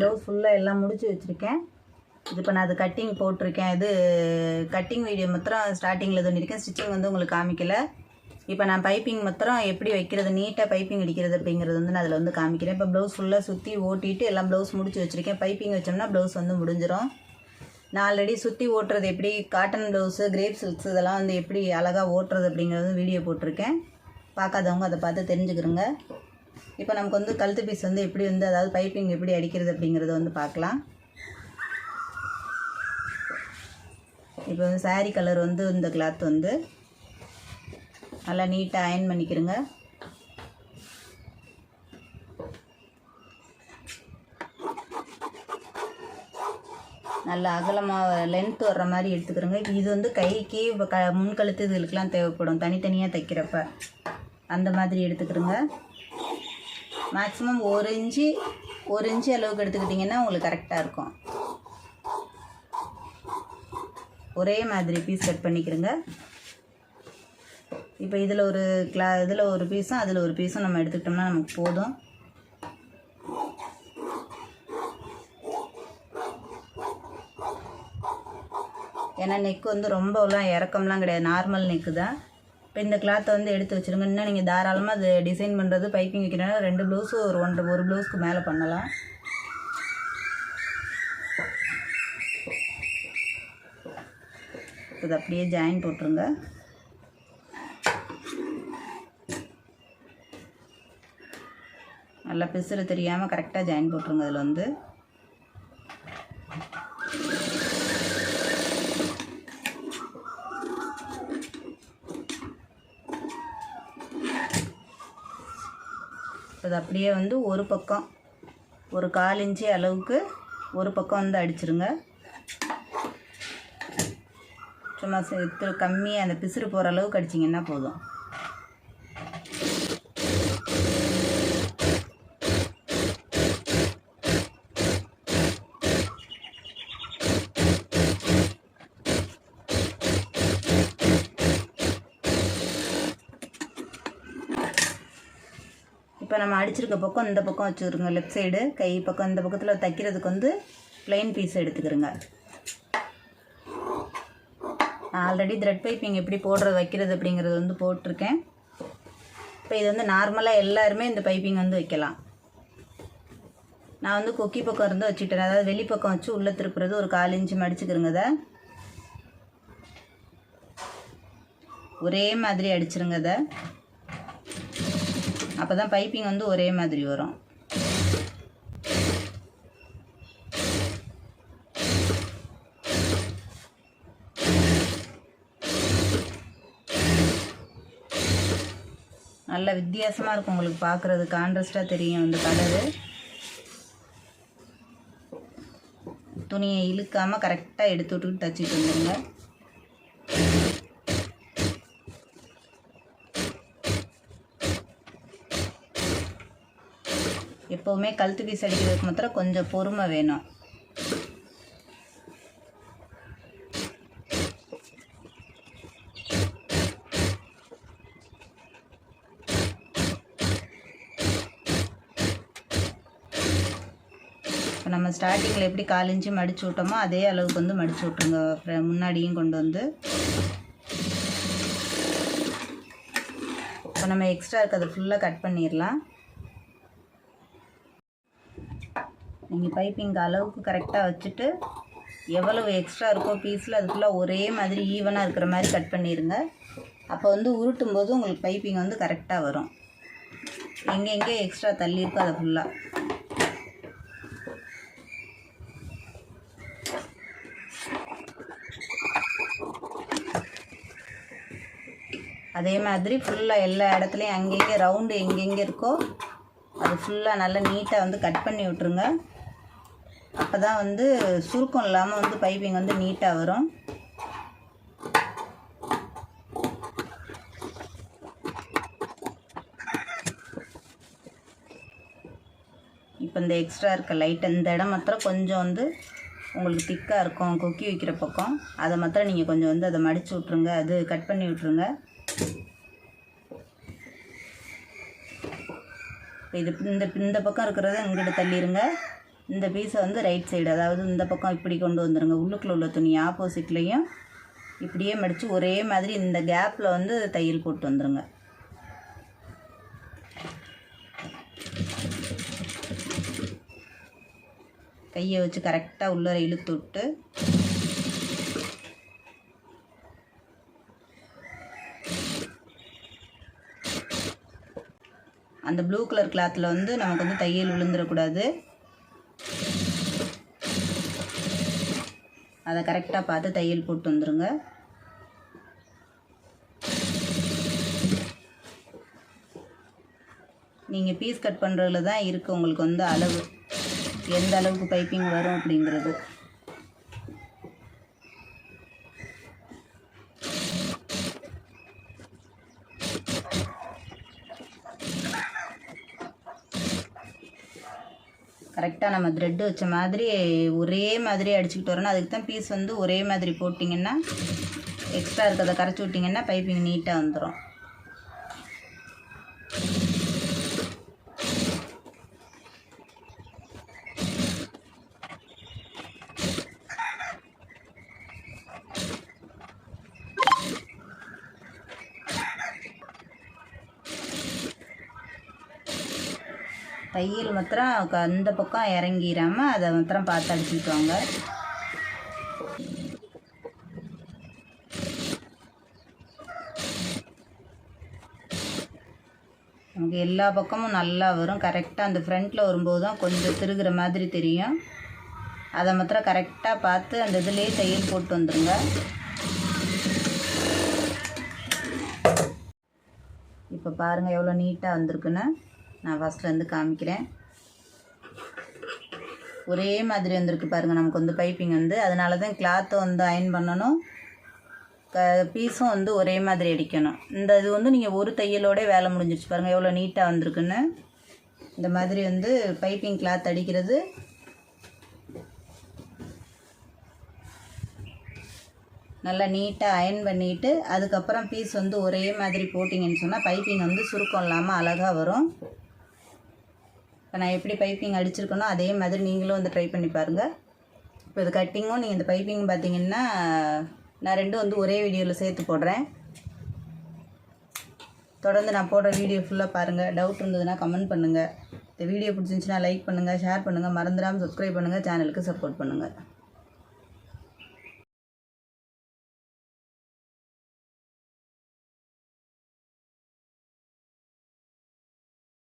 Blouse ஃபுல்லாக எல்லாம் முடிச்சு வச்சுருக்கேன். இது இப்போ நான் அது கட்டிங் போட்டிருக்கேன். இது கட்டிங் வீடியோ மாத்திரம் ஸ்டார்டிங்கில் பண்ணியிருக்கேன் ஸ்டிச்சிங் வந்து உங்களுக்கு காமிக்கல. இப்போ நான் பைப்பிங் மாத்திரம் எப்படி வைக்கிறது நீட்டாக பைப்பிங் அடிக்கிறது அப்படிங்கிறது வந்து நான் அதில் வந்து காமிக்கிறேன். இப்போ ப்ளவுஸ் ஃபுல்லாக சுற்றி ஓட்டிட்டு எல்லாம் ப்ளவுஸ் முடிச்சு வச்சுருக்கேன். பைப்பிங் வச்சோம்னா ப்ளவுஸ் வந்து முடிஞ்சிடும் நான் ஆல்ரெடி சுற்றி ஓட்டுறது எப்படி காட்டன் ப்ளவுஸு கிரேப் சில்க்ஸ் இதெல்லாம் வந்து எப்படி அழகாக ஓட்டுறது அப்படிங்கிறது வீடியோ போட்டிருக்கேன். பார்க்காதவங்க அதை பார்த்து தெரிஞ்சுக்கிறோங்க. இப்போ நமக்கு வந்து கழுத்து பீஸ் வந்து எப்படி வந்து அதாவது பைப்பிங் எப்படி அடிக்கிறது அப்படிங்கிறத வந்து பார்க்கலாம். இப்போ வந்து சாரீ கலர் வந்து இந்த கிளாத் வந்து நல்லா நீட்டாக அயன் பண்ணிக்கிறோங்க நல்லா அகலமாக லென்த் வர்ற மாதிரி எடுத்துக்கிறோங்க இது வந்து கைக்கு இப்போ க முன்கழுத்து இதுகளுக்கெல்லாம் தேவைப்படும். தனித்தனியாக தைக்கிறப்ப அந்த மாதிரி எடுத்துக்கிறோங்க மேக்ஸிமம் ஒரு இன்ச்சு ஒரு இன்ச்சு அளவுக்கு எடுத்துக்கிட்டிங்கன்னா உங்களுக்கு கரெக்டாக இருக்கும். ஒரே மாதிரி பீஸ் கட் பண்ணிக்கிறங்க இப்போ இதில் ஒரு கிளா இதில் ஒரு பீஸும் அதில் ஒரு பீஸும் நம்ம எடுத்துக்கிட்டோம்னா நமக்கு போதும். ஏன்னா நெக் வந்து ரொம்பலாம் இறக்கம்லாம் கிடையாது. நார்மல் நெக்கு தான். இப்போ இந்த கிளாத்தை வந்து எடுத்து வச்சுருங்க. இன்னும் நீங்கள் தாராளமாக அது டிசைன் பண்ணுறது பைப்பிங் வைக்கிறனால ரெண்டு ப்ளவுஸு ஒரு ஒன்றரை ஒரு ப்ளவுஸ்க்கு மேலே பண்ணலாம். இது அப்படியே ஜாயின் போட்டுருங்க. நல்லா பிசுறு தெரியாமல் கரெக்டாக ஜாயின் போட்டுருங்க அதில் வந்து. இது அப்படியே வந்து ஒரு பக்கம் ஒரு கால் இன்ச்சு அளவுக்கு ஒரு பக்கம் வந்து அடிச்சிருங்க. சும்மா திரு கம்மியாக அந்த பிசுறு போகிற அளவுக்கு அடிச்சிங்கன்னா போதும். இப்போ நம்ம அடிச்சிருக்க பக்கம் இந்த பக்கம் வச்சுருங்க. லெஃப்ட் சைடு கை பக்கம் இந்த பக்கத்தில் தைக்கிறதுக்கு வந்து ப்ளைன் பீஸ் எடுத்துக்கிறோங்க. நான் ஆல்ரெடி த்ரெட் பைப்பிங் எப்படி போடுறது வைக்கிறது அப்படிங்கிறது வந்து போட்டிருக்கேன். இப்போ இது வந்து நார்மலாக எல்லாருமே இந்த பைப்பிங் வந்து வைக்கலாம். நான் வந்து கொக்கி பக்கம் இருந்து வச்சுட்டேன். அதாவது வெளிப்பக்கம் வச்சு உள்ளே திருப்புறது ஒரு கால் இன்ச்சு மடிச்சுக்கிறோங்க அதை ஒரே மாதிரி அடிச்சிருங்க அதை அப்போ தான் பைப்பிங் வந்து ஒரே மாதிரி வரும். நல்ல வித்தியாசமாக இருக்கும் உங்களுக்கு பார்க்குறது கான்ட்ராஸ்டாக தெரியும் இந்த கலரு துணியை இழுக்காமல் கரெக்டாக எடுத்து விட்டு தச்சுட்டு வந்துடுங்க எப்போவுமே கழுத்து பீஸ் அடிக்கிறதுக்கு மாத்திரம் கொஞ்சம் பொறுமை வேணும். இப்போ நம்ம ஸ்டார்டிங்கில் எப்படி கால் இன்ச்சு மடிச்சு விட்டோமோ அதே அளவுக்கு வந்து மடிச்சு விட்ருங்க முன்னாடியும் கொண்டு வந்து. இப்போ நம்ம எக்ஸ்ட்ரா இருக்கிறது ஃபுல்லாக கட் பண்ணிடலாம். நீங்கள் பைப்பிங் அளவுக்கு கரெக்டாக வச்சுட்டு எவ்வளவு எக்ஸ்ட்ரா இருக்கோ பீஸில் அதுக்குள்ளே ஒரே மாதிரி ஈவனாக இருக்கிற மாதிரி கட் பண்ணிடுங்க அப்போ வந்து உருட்டும் போது உங்களுக்கு பைப்பிங் வந்து கரெக்டாக வரும். எங்கெங்கே எக்ஸ்ட்ரா தள்ளி இருக்கோ அதை ஃபுல்லாக அதே மாதிரி ஃபுல்லாக எல்லா இடத்துலையும் அங்கெங்கே ரவுண்டு எங்கெங்கே இருக்கோ அது ஃபுல்லாக நல்லா நீட்டாக வந்து கட் பண்ணி விட்ருங்க அப்போ தான் வந்து சுருக்கம் இல்லாமல் வந்து பைப்பிங் வந்து நீட்டாக வரும். இப்போ இந்த எக்ஸ்ட்ரா இருக்க லைட் இந்த இடம் மாத்திரம் கொஞ்சம் வந்து உங்களுக்கு திக்காக இருக்கும் கொக்கி வைக்கிற பக்கம். அதை மாத்திரம் நீங்கள் கொஞ்சம் வந்து அதை மடித்து விட்ருங்க அது கட் பண்ணி விட்ருங்க இப்போ இது இந்த இந்த பக்கம் இருக்கிறத இங்கிட்டு தள்ளிடுங்க இந்த பீஸை வந்து ரைட் சைடு அதாவது இந்த பக்கம் இப்படி கொண்டு வந்துடுங்க உள்ளுக்குள்ள உள்ள துணி ஆப்போசிட்லேயும் இப்படியே மடித்து ஒரே மாதிரி இந்த கேப்பில் வந்து தையல் போட்டு வந்துடுங்க கையை வச்சு கரெக்டாக உள்ளர இழுத்து விட்டு அந்த ப்ளூ கலர் கிளாத்தில் வந்து நமக்கு வந்து தையல் விழுந்துடக்கூடாது அதை கரெக்டாக பார்த்து தையல் போட்டு வந்துடுங்க நீங்கள் பீஸ் கட் பண்ணுறதுல தான் இருக்குது உங்களுக்கு வந்து அளவு. எந்த அளவுக்கு பைப்பிங் வரும் அப்படிங்கிறது. கரெக்டாக நம்ம த்ரெட்டு வச்ச மாதிரி ஒரே மாதிரி அடிச்சுக்கிட்டு வரணும். அதுக்கு தான் பீஸ் வந்து ஒரே மாதிரி போட்டிங்கன்னா எக்ஸ்ட்ரா இருக்கிறத கரைச்சி விட்டிங்கன்னா பைப்பிங் நீட்டாக வந்துடும் தையல் மாத்திரம் அந்த பக்கம் இறங்கிடாமல் அதை மாத்திரம் பார்த்து அடிச்சுட்டு வாங்க நமக்கு எல்லா பக்கமும் நல்லா வரும். கரெக்டாக அந்த ஃப்ரண்ட்டில் வரும்போது தான் கொஞ்சம் திருகிற மாதிரி தெரியும். அதை மாத்திரம் கரெக்டாக பார்த்து அந்த இதுலேயே தையல் போட்டு வந்துடுங்க இப்போ பாருங்கள் எவ்வளோ நீட்டாக வந்திருக்குன்னு. நான் ஃபஸ்ட்லேருந்து காமிக்கிறேன். ஒரே மாதிரி வந்திருக்கு பாருங்கள் நமக்கு வந்து பைப்பிங் வந்து. அதனால தான் கிளாத்தை வந்து அயன் பண்ணணும். க பீஸும் வந்து ஒரே மாதிரி அடிக்கணும். இந்த இது வந்து நீங்கள் ஒரு தையலோட வேலை முடிஞ்சிருச்சு பாருங்கள் எவ்வளோ நீட்டாக வந்திருக்குன்னு. இந்த மாதிரி வந்து பைப்பிங் கிளாத் அடிக்கிறது. நல்லா நீட்டாக அயன் பண்ணிவிட்டு அதுக்கப்புறம் பீஸ் வந்து ஒரே மாதிரி போட்டிங்கன்னு சொன்னால் பைப்பிங் வந்து சுருக்கம் இல்லாமல் அழகாக வரும். இப்போ நான் எப்படி பைப்பிங் அடிச்சிருக்கனோ அதே மாதிரி நீங்களும் வந்து ட்ரை பண்ணி பாருங்கள் இப்போ இது கட்டிங்கும் நீங்கள் இந்த பைப்பிங் பார்த்தீங்கன்னா நான் ரெண்டும் வந்து ஒரே வீடியோவில் சேர்த்து போடுறேன். தொடர்ந்து நான் போடுற வீடியோ ஃபுல்லாக பாருங்கள் டவுட் இருந்ததுன்னா கமெண்ட் பண்ணுங்கள் இந்த வீடியோ பிடிச்சிருந்துச்சுன்னா லைக் பண்ணுங்கள் ஷேர் பண்ணுங்கள் மறந்துடாமல் சப்ஸ்கிரைப் பண்ணுங்கள் சேனலுக்கு சப்போர்ட் பண்ணுங்கள்